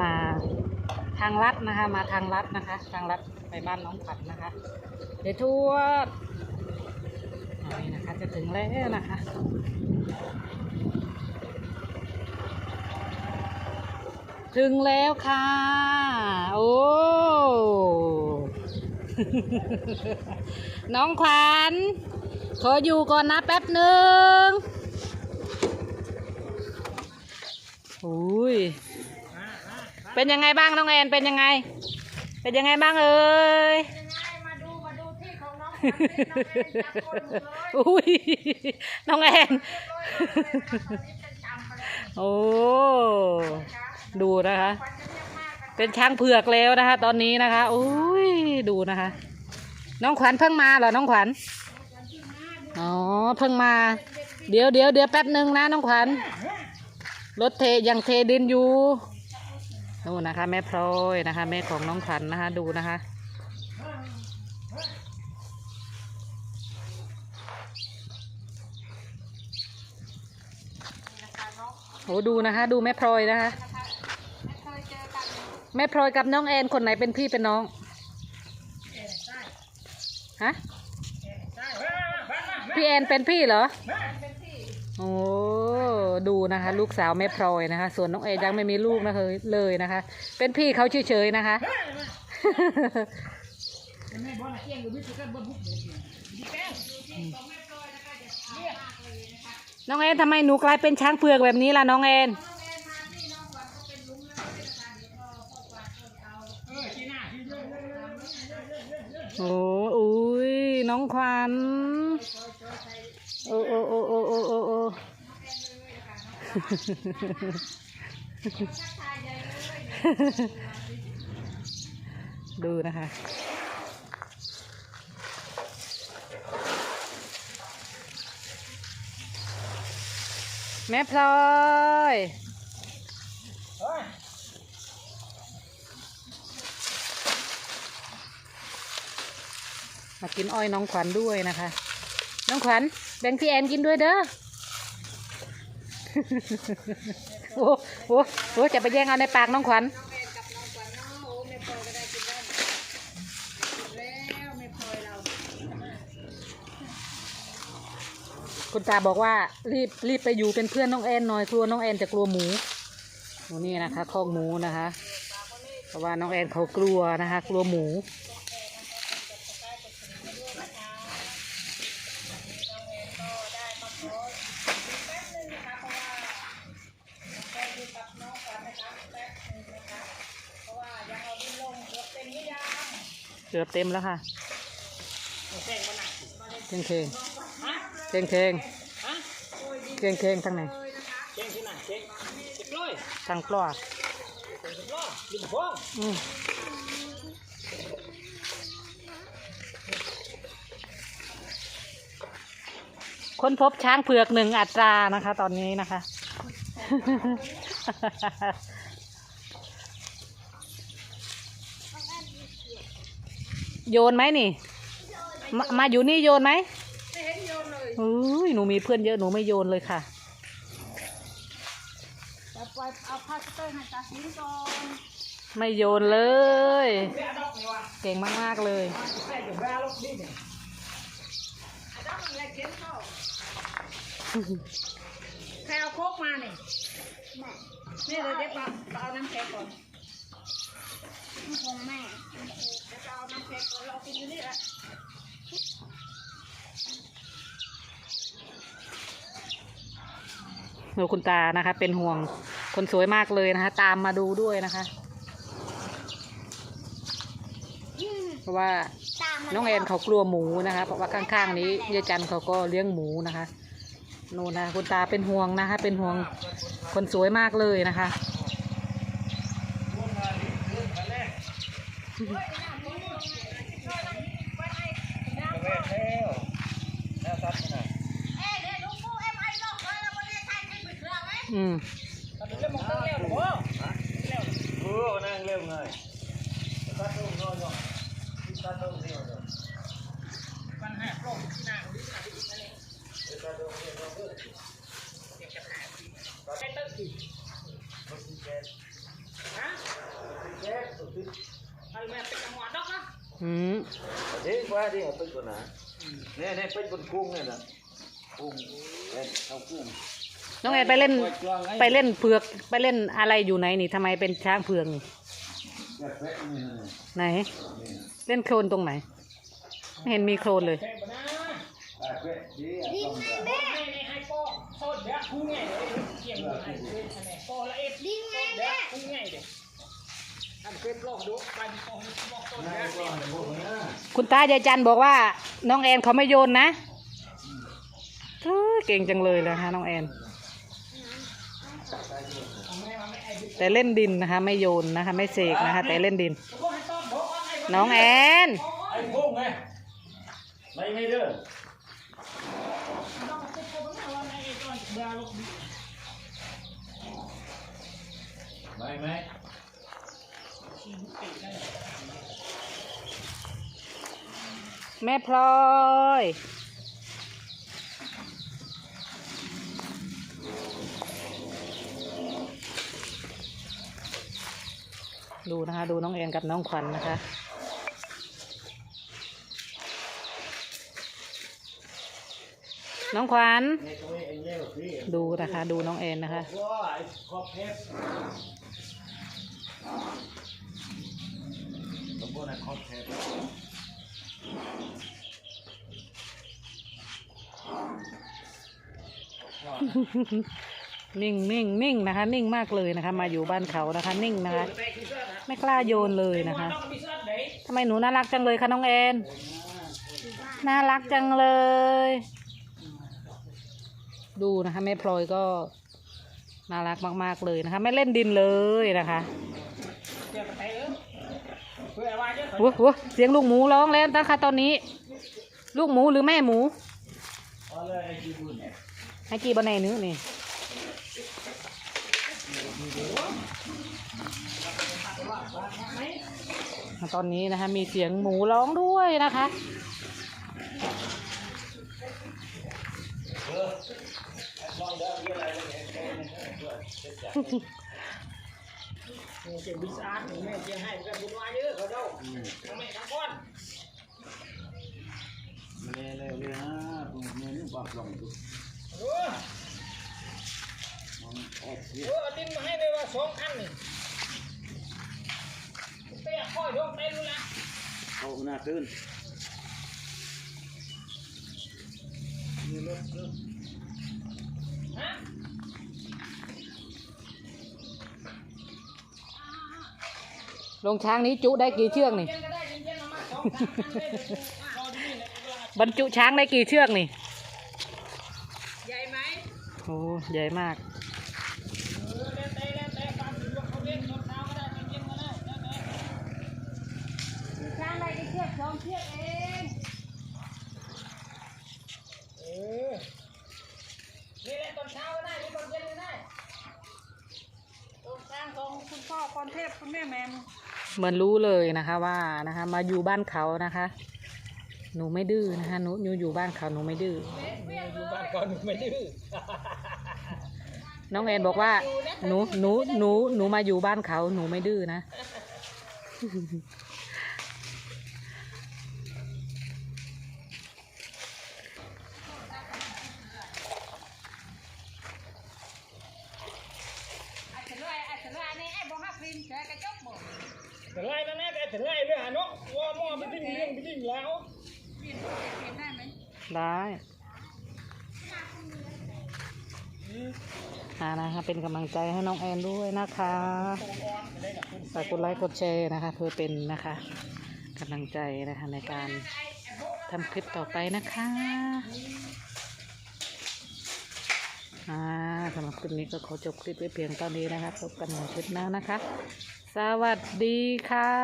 มาทางลัดนะคะ มาทางลัดนะคะ ทางลัดไปบ้านน้องขวัญนะคะ เดี๋ยวทวดเอานี่นะคะจะถึงแล้วนะคะถึงแล้วค่ะ โอ้ น้องขวัญ ขออยู่ก่อนนะแป๊บหนึ่งอุ้ย เป็นยังไงบ้างน้องแอนเป็นยังไง เป็นยังไงบ้างเอ่ยมาดูมาดูที่ของน้องขวัญนี่น้องเอ็นจับคนหมดเลยอุ้ยน้องแอนเรียบร้อยเลยนะคะตอนนี้เป็นจำไปแล้วโอ้นะคะดูนะคะขวัญจะเรียกมากกันเป็นช้างเผือกแล้วนะคะ ตอนนี้นะคะอุ้ยดูนะคะ น้องขวัญเพิ่งมาเหรอน้องขวัญอ๋อเพิ่งมา เดี๋ยวเดี๋ยวเดี๋ยวแป๊บหนึ่งนะน้องขวัญรถเทยังเทดินอยู่ ดูนะคะ แม่พลอยนะคะ แม่ของน้องขวัญนะคะ ดูนะคะนะคะน้องโอ้ดูนะคะ ดูแม่พลอยนะคะ แม่พลอยกับน้องแอนคนไหนเป็นพี่เป็นน้องฮะพี่แอนเป็นพี่เหรอโอ้ ดูนะคะ ลูกสาวแม่พลอยนะคะ ส่วนน้องเอยังไม่มีลูกนะเลยเลยนะคะ เป็นพี่เขาเฉยๆนะคะ น้องแอนทำไมหนูกลายเป็นช้างเผือกแบบนี้ล่ะน้องแอนโอ้อุ้ยน้องขวัญโอ้โอ้โอ้โอ้โอ้โอ้โอ้ ดูนะคะ แม่พลอยมากินอ้อยน้องขวัญด้วยนะคะ น้องขวัญแบ่งพี่แอนกินด้วยเด้อ โอ้โหโอ้จะไปแย่งเอาในปากน้องขวัญคุณตาบอกว่ารีบรีบไปอยู่เป็นเพื่อนน้องแอนหน่อยกลัวน้องแอนจะกลัวหมูนี่นะคะคอกหมูนะคะ เพราะว่าน้องแอนเขากลัวนะคะ กลัวหมู เกือบเต็มแล้วค่ะเคงเคงเคงเคงเคงเคงทางไหนเจ๊งที่ไหนเจ๊งเจ๊งร้อยทางปลอเจ๊งร้อยลิงฟองอืมค้นพบช้างเผือกหนึ่งอัตรานะคะ ตอนนี้นะคะ โยนไหมนี่ มามาอยู่นี่โยนไหมไม่เห็นโยนเลยอุ้ยหนูมีเพื่อนเยอะหนูไม่โยนเลยค่ะแต่ปล่อยเอาพลาสเตอร์ให้ตาสีก่อนไม่โยนเลยแม่ดอกนี่วะเก่งมาก ๆ เลยแม่จะแม่ลูกนี่เนี่ยอาจารย์มันอะไรเขียนเข้าใครเอาโคกมาเนี่ย นี่เลยเดี๋ยวเอาเอาน้ำแข็งก่อนของแม่เดี๋ยวจะเอาน้ำแข็งก่อนเรากินอยู่นี่แหละดูคุณตานะคะ เป็นห่วงคนสวยมากเลยนะคะ ตามมาดูด้วยนะคะเพราะว่าน้องแอนเขากลัวหมูนะคะ เพราะว่าข้างๆนี้ยายจันเขาก็เลี้ยงหมูนะคะนู่นนะคุณตาเป็นห่วงนะคะ เป็นห่วง คนสวยมากเลยนะคะแม่แล้วแล้วตัดขนาดเอ๊ะเดี๋ยวลุงปูเอ็มไอดอกเลยเราไม่ได้ใช้ให้ปิดเครื่องไหมอืมตัดตรอเออนั่งเร็วเลยตัดตรงน้อยน้อยตัดตรงนี้เลยมันแหกลงที่หน้าคนนี้ตัดอีกนั่นเอง cái tớ gì hả Hãy subscribe cho kênh Ghiền Mì Gõ Để không bỏ lỡ những video hấp dẫn นี่ยเนี่ยเปบนกุ้งเนี่ยนะกุ้งเล่นเอากุ้งน้องเอ็ไปเล่นไปเล่นเผือกไปเล่นอะไรอยู่ไหนนี่ทำไมเป็นช้างเผือกไหน เล่นโคลนตรงไหนไม่เห็นมีโคลนเลย แบบเป๊ะดีอะต้องแบบให้ให้ป้อโคตรเดี๋ยวพุ่ไงเดี๋ยวเกี่ยงอยู่ให้เลยคะแนนป้อละเอ็ดดิ้งไงเดี๋ยวพุ่ไงเดี๋ยวอันเป็นโลกดูไปป้อให้บอกต้นง่าเดี๋ยคุณตายายจันบอกว่า น้องแอนเขาไม่โยนนะเก่งจังเลยนะคะน้องแอน แต่เล่นดินนะคะ ไม่โยนนะคะ ไม่เสกนะคะ แต่เล่นดิน น้องแอนไอพุงไงไม่ไม่เด้อ ต้องติดตัวมันเอาไอ้ต้นเบื่อลูกไม่ไม่แม่พลอยดูนะคะ ดูน้องแอนกับน้องขวัญนะคะ น้องขวัญในดูนะคะ ดูน้องแอนนะคะขอบเพชรนิ่งนิ่งนิ่งนะคะ นิ่งมากเลยนะคะ มาอยู่บ้านเขานะคะ นิ่งนะคะ ไม่กล้าโยนเลยนะคะทำไมหนูน่ารักจังเลยคะน้องแอนน่ารักจังเลย ดูนะคะแม่พลอยก็น่ารักมาก ๆ เลยนะคะ ไม่เล่นดินเลยนะคะโอ้โหเสียงลูกหมูร้องแล้วนะคะตอนนี้ ลูกหมูหรือแม่หมูไอ้ที่บุญเนี่ยให้กี่บะแนนื้อนี่ตอนนี้นะคะ มีเสียงหมูร้องด้วยนะคะ เสียงบิสอาร์ตแม่เสียงให้แบบบุญวายเยอะเขาเจ้าทั้งแม่ทั้งก้อนเร็วเร็วเร็วนะตรงนี้นี่ปากลงดูเออเออเอาดินมาให้เลยว่าสองอันนี่เตี้ยค่อยดวงเต้นรู้ละเอาหน้าตื้นฮ ลงช้างนี้จุได้กี่เชือกนี่เย็นก็ได้เย็นๆเอามาสองสามอันเลยเดี๋ยวรอที่นี่เลยเวลาบรรจุช้างได้กี่เชือกนี่ ใหญ่ไหมโอ้ใหญ่มากเออแล้วแต่แล้วแต่ความสะดวกเขาเล่นตอนเช้าก็ได้ตอนเย็นก็ได้แล้วแต่ช้างได้กี่เชือกสองเชือกเองเออนี่แหละตอนเช้าก็ได้หรือตอนเย็นก็ได้ตรงกลางของคุณพ่อพรเทพคุณแม่แมม เหมือนรู้เลยนะคะ ว่านะคะ มาอยู่บ้านเขานะคะ หนูไม่ดื้อนะคะหนูหนูอยู่บ้านเขาหนูไม่ดื้ออยู่บ้านก่อนหนูไม่ดื้อน้องแอนบอกว่า หนูหนูหนูหนูมาอยู่บ้านเขาหนูไม่ดื้อนะอาจจะรวยอาจจะรวยอันนี้ไอ้บ่ฮักริมเจอกระจกบ่ ถึงไรแล้วนะแต่ถึงไรเรื่องเนาะว่าหม้อไปดิ้งเรื่องไปดิ้งแล้วริมเห็นได้ไหมได้อ่านะคะเป็นกำลังใจให้น้องแอนด้วยนะคะฝากกดไลค์กดแชร์นะคะ เพื่อเป็นนะคะกำลังใจนะคะในการทำคลิปต่อไปนะคะอ่าสำหรับคลิปนี้ก็ขอจบคลิปไว้เพียงเท่านี้นะคะพบกันใหม่คลิปหน้านะคะ สวัสดีค่ะ